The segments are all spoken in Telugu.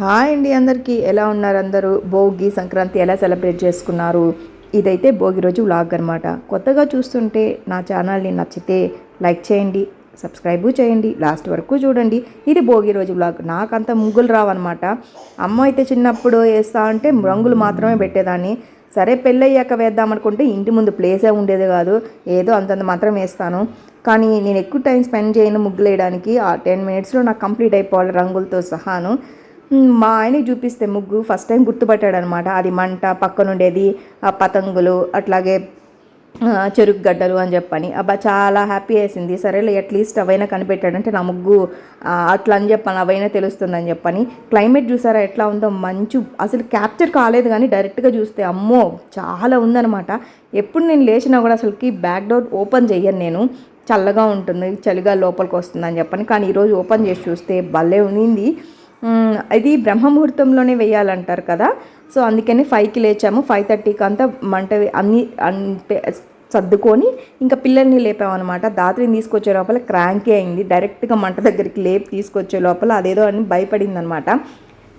హాయ్ అండి అందరికీ. ఎలా ఉన్నారు అందరూ? భోగి సంక్రాంతి ఎలా సెలబ్రేట్ చేసుకున్నారు? ఇదైతే భోగి రోజు వ్లాగ్ అనమాట కొత్తగా చూస్తుంటే నా ఛానల్ని నచ్చితే లైక్ చేయండి సబ్స్క్రైబ్ చేయండి లాస్ట్ వరకు చూడండి. ఇది భోగి రోజు వ్లాగ్. నాకంత ముగ్గులు రావన్నమాట. అమ్మ అయితే చిన్నప్పుడు వేస్తా అంటే రంగులు మాత్రమే పెట్టేదాన్ని. సరే పెళ్ళయ్యాక వేద్దాం అనుకుంటే ఇంటి ముందు ప్లేసే ఉండేది కాదు. ఏదో అంతంత మాత్రం వేస్తాను. కానీ నేను ఎక్కువ టైం స్పెండ్ చేయను ముగ్గులు వేయడానికి ఆ టెన్ మినిట్స్లో నాకు కంప్లీట్ అయిపోవాలి రంగులతో సహాను. మా ఆయనకి చూపిస్తే ముగ్గు ఫస్ట్ టైం గుర్తుపట్టాడు అనమాట అది మంట పక్కనుండేది ఆ పతంగులు అట్లాగే చెరుకు గడ్డలు అని చెప్పని. అబ్బా చాలా హ్యాపీ వేసింది. సరేలే అట్లీస్ట్ అవైనా కనిపెట్టాడంటే నా ముగ్గు అట్లా అని చెప్పాను అవైనా తెలుస్తుందని చెప్పని. క్లైమేట్ చూసారా ఎట్లా ఉందో మంచు అసలు క్యాప్చర్ కాలేదు కానీ డైరెక్ట్గా చూస్తే అమ్మో చాలా ఉందనమాట. ఎప్పుడు నేను లేచినా కూడా అసలుకి బ్యాక్ డోర్ ఓపెన్ చెయ్యను నేను. చల్లగా ఉంటుంది చలిగా లోపలికి వస్తుందని చెప్పని. కానీ ఈరోజు ఓపెన్ చేసి చూస్తే భలే ఉన్నింది ఇది బ్రహ్మముహూర్తంలోనే వేయాలంటారు కదా. సో అందుకని ఫైవ్కి లేచాము. ఫైవ్ థర్టీకి అంతా మంట అన్ని అన్- సర్దుకొని ఇంకా పిల్లల్ని లేపామన్నమాట. దాత్రిని తీసుకొచ్చే లోపల క్రాంకీ అయింది. డైరెక్ట్గా మంట దగ్గరికి లేపి తీసుకొచ్చే లోపల అదేదో అని భయపడింది అనమాట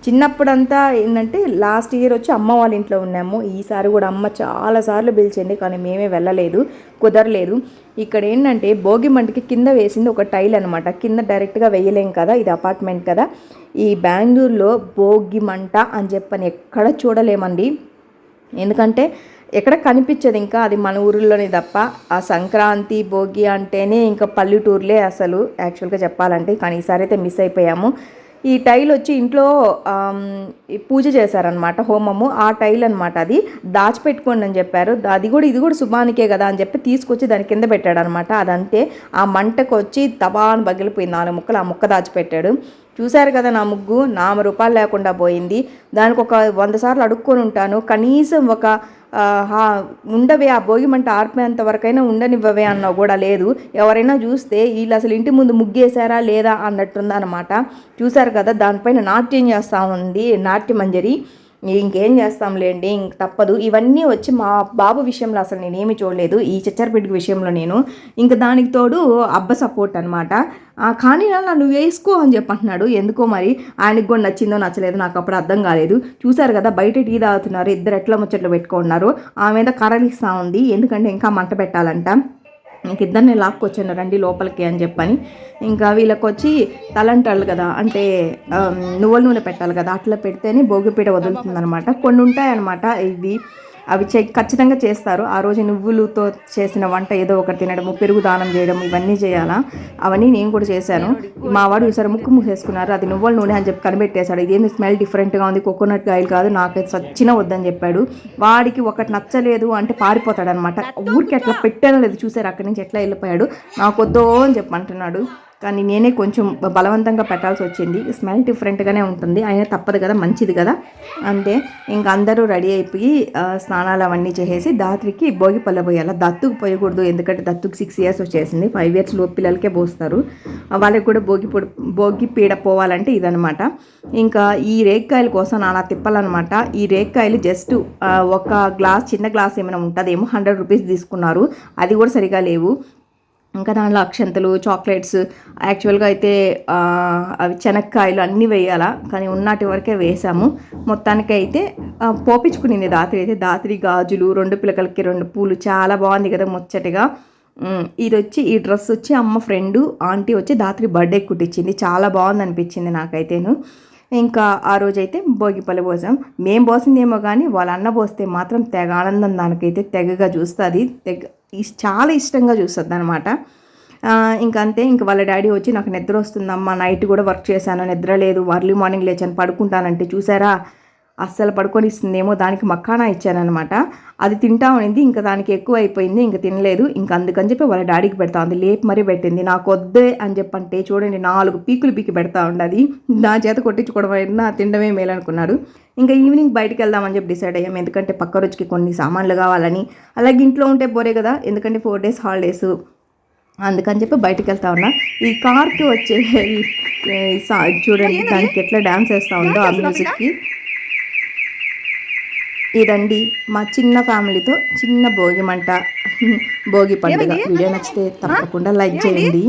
చిన్నప్పుడంతా ఏంటంటే లాస్ట్ ఇయర్ వచ్చి అమ్మ వాళ్ళ ఇంట్లో ఉన్నాము. ఈసారి కూడా అమ్మ చాలాసార్లు పిలిచింది కానీ మేమే వెళ్ళలేదు కుదరలేదు. ఇక్కడ ఏంటంటే భోగి మంటకి కింద వేసింది ఒక టైల్ అనమాట కింద డైరెక్ట్గా వేయలేం కదా ఇది అపార్ట్మెంట్ కదా. ఈ బెంగళూరులో భోగి మంట అని చెప్పని ఎక్కడ చూడలేమండి. ఎందుకంటే ఎక్కడ కనిపించదు ఇంకా అది మన ఊరిలోనే తప్ప. ఆ సంక్రాంతి భోగి అంటేనే ఇంకా పల్లెటూరులే అసలు యాక్చువల్గా చెప్పాలంటే. కానీ ఈసారి అయితే మిస్ అయిపోయాము. ఈ టైల్ వచ్చి ఇంట్లో ఈ పూజ చేశారనమాట హోమము. ఆ టైల్ అనమాట అది. దాచిపెట్టుకోండి అని చెప్పారు. అది కూడా ఇది కూడా శుభానికే కదా అని చెప్పి తీసుకొచ్చి దాని కింద పెట్టాడు అనమాట అదంతే. ఆ మంటకు వచ్చి తబాన్ పగిలిపోయింది. నాలుగు ముక్కలు ఆ ముక్క దాచిపెట్టాడు. చూశారు కదా నా ముగ్గు? నామ రూపాయలు లేకుండా పోయింది. దానికి ఒక వంద సార్లు అడుక్కొని ఉంటాను. కనీసం ఒక ఉండవే ఆ భోగి మంట ఆర్పేంత వరకైనా ఉండనివ్వవే అన్న కూడా లేదు. ఎవరైనా చూస్తే వీళ్ళు అసలు ఇంటి ముందు ముగ్గేశారా లేదా అన్నట్టుంది అనమాట చూశారు కదా దానిపైన నాట్యం చేస్తూ ఉంది నాట్యమంజరి. ఇంకేం చేస్తాంలేండి ఇంక తప్పదు. ఇవన్నీ వచ్చి మా బాబు విషయంలో అసలు నేనేమి చూడలేదు. ఈ చిచ్చరపిడికి విషయంలో నేను. ఇంకా దానికి తోడు అబ్బ సపోర్ట్ అనమాట కానీ నాన్న నువ్వు వేసుకో అని చెప్పంటున్నాడు. ఎందుకో మరి ఆయనకు కూడా నచ్చిందో నచ్చలేదో నాకు అప్పుడు అర్థం కాలేదు. చూసారు కదా బయట టీ తాగుతున్నారు ఇద్దరు ఎట్లా ముచ్చట్లు పెట్టుకున్నారు. ఆమె మీద కర్రలిస్తూ ఉంది. ఎందుకంటే ఇంకా మంట పెట్టాలంట. ఇంక ఇద్దరిని లాక్కొచ్చాను రండి లోపలికి అని చెప్పని. ఇంకా వీళ్ళకి వచ్చి తలంటాళ్ళు కదా అంటే నువ్వుల నూనె పెట్టాలి కదా అట్లా పెడితేనే భోగిపీట వదులుతుంది అనమాట కొన్ని ఉంటాయన్నమాట ఇవి. అవి చే ఖచ్చితంగా చేస్తారు. ఆ రోజు నువ్వులతో చేసిన వంట ఏదో ఒకటి తినడము పెరుగు దానం చేయడం ఇవన్నీ చేయాలా? అవన్నీ నేను కూడా చేశాను. మా వాడు చూసారు ముక్కు మూసేసుకున్నారు. అది నువ్వుల నూనె అని చెప్పి కనిపెట్టేశాడు. ఇదేంది స్మెల్ డిఫరెంట్గా ఉంది కోకోనట్ ఆయిల్ కాదు నాకైతే సచ్చిన వద్దని చెప్పాడు. వాడికి ఒకటి నచ్చలేదు అంటే పారిపోతాడు అనమాట ఊరికి అట్లా పెట్టానో లేదు చూసారు అక్కడి నుంచి ఎట్లా వెళ్ళిపోయాడు? నాకు వద్దో అని చెప్పి అంటున్నాడు కానీ నేనే కొంచెం బలవంతంగా పెట్టాల్సి వచ్చింది. స్మెల్ డిఫరెంట్గానే ఉంటుంది. అయినా తప్పదు కదా మంచిది కదా. అంతే. ఇంకా అందరూ రెడీ అయిపోయి స్నానాలు అవన్నీ చేసేసి దాత్రికి భోగి పళ్ళ పోయాలి. దత్తుకు పోయకూడదు. ఎందుకంటే దత్తుకు సిక్స్ ఇయర్స్ వచ్చేసింది. ఫైవ్ ఇయర్స్ లోపు పిల్లలకే పోస్తారు. వాళ్ళకి కూడా భోగి పొడి భోగి పీడ పోవాలంటే ఇదనమాట ఇంకా ఈ రేక్కాయల కోసం నానా తిప్పాలన్నమాట. ఈ రేక్కాయలు జస్ట్ ఒక గ్లాస్ చిన్న గ్లాస్ ఏమైనా ఉంటుందేమో హండ్రెడ్ రూపీస్ తీసుకున్నారు. అది కూడా సరిగా లేవు. ఇంకా దాంట్లో అక్షంతలు చాక్లెట్స్ యాక్చువల్గా అయితే అవి శనక్కాయలు అన్నీ వేయాలా కానీ ఉన్నటి వరకే వేసాము. మొత్తానికి అయితే పోపించుకునింది దాత్రి అయితే. దాత్రి గాజులు రెండు పిల్లకలకి రెండు పూలు చాలా బాగుంది కదా ముచ్చటగా. ఇది వచ్చి ఈ డ్రెస్ వచ్చి అమ్మ ఫ్రెండ్ ఆంటీ వచ్చి దాత్రి బర్త్డే కుట్టించింది చాలా బాగుంది అనిపించింది నాకైతేను. ఇంకా ఆ రోజైతే భోగిపల్లి పోసాం. మేం పోసిందేమో కానీ వాళ్ళ అన్న పోస్తే మాత్రం తెగ ఆనందం దానికైతే తెగగా చూస్తుంది. తెగ చాలా ఇష్టంగా చూస్తుంది అనమాట ఇంకంతే ఇంక వాళ్ళ డాడీ వచ్చి నాకు నిద్ర వస్తుందమ్మా నైట్ కూడా వర్క్ చేశాను నిద్ర లేదు అర్లీ మార్నింగ్ లేచాను పడుకుంటానంటే చూసారా? అస్సలు పడుకొని ఇస్తుందేమో దానికి మక్కానా ఇచ్చానమాట అది తింటా ఉన్నింది ఇంకా దానికి ఎక్కువ అయిపోయింది ఇంకా తినలేదు. ఇంకా అందుకని చెప్పి వాళ్ళ డాడీకి పెడతా ఉంది. లేపు మరీ పెట్టింది. నాకు వద్దే అని చెప్పంటే చూడండి నాలుగు పీకులు పీకి పెడతా ఉండదు. నా చేత కొట్టించుకోవడం అయినా తినడమే మేలనుకున్నాడు. ఇంకా ఈవినింగ్ బయటికి వెళ్దామని చెప్పి డిసైడ్ అయ్యాం. ఎందుకంటే పక్క రోజుకి కొన్ని సామాన్లు కావాలని. అలాగే ఇంట్లో ఉంటే పోరే కదా ఎందుకంటే ఫోర్ డేస్ హాలిడేస్. అందుకని చెప్పి బయటికి వెళ్తా ఉన్నా. ఈ కార్కి వచ్చే చూడండి దానికి ఎట్లా డాన్స్ వేస్తూ ఉందో ఆ మ్యూజిక్కి. ఇదండి మా చిన్న ఫ్యామిలీతో చిన్న భోగి మంట. భోగి పండుగ. వీడియో నచ్చితే తప్పకుండా లైక్ చేయండి.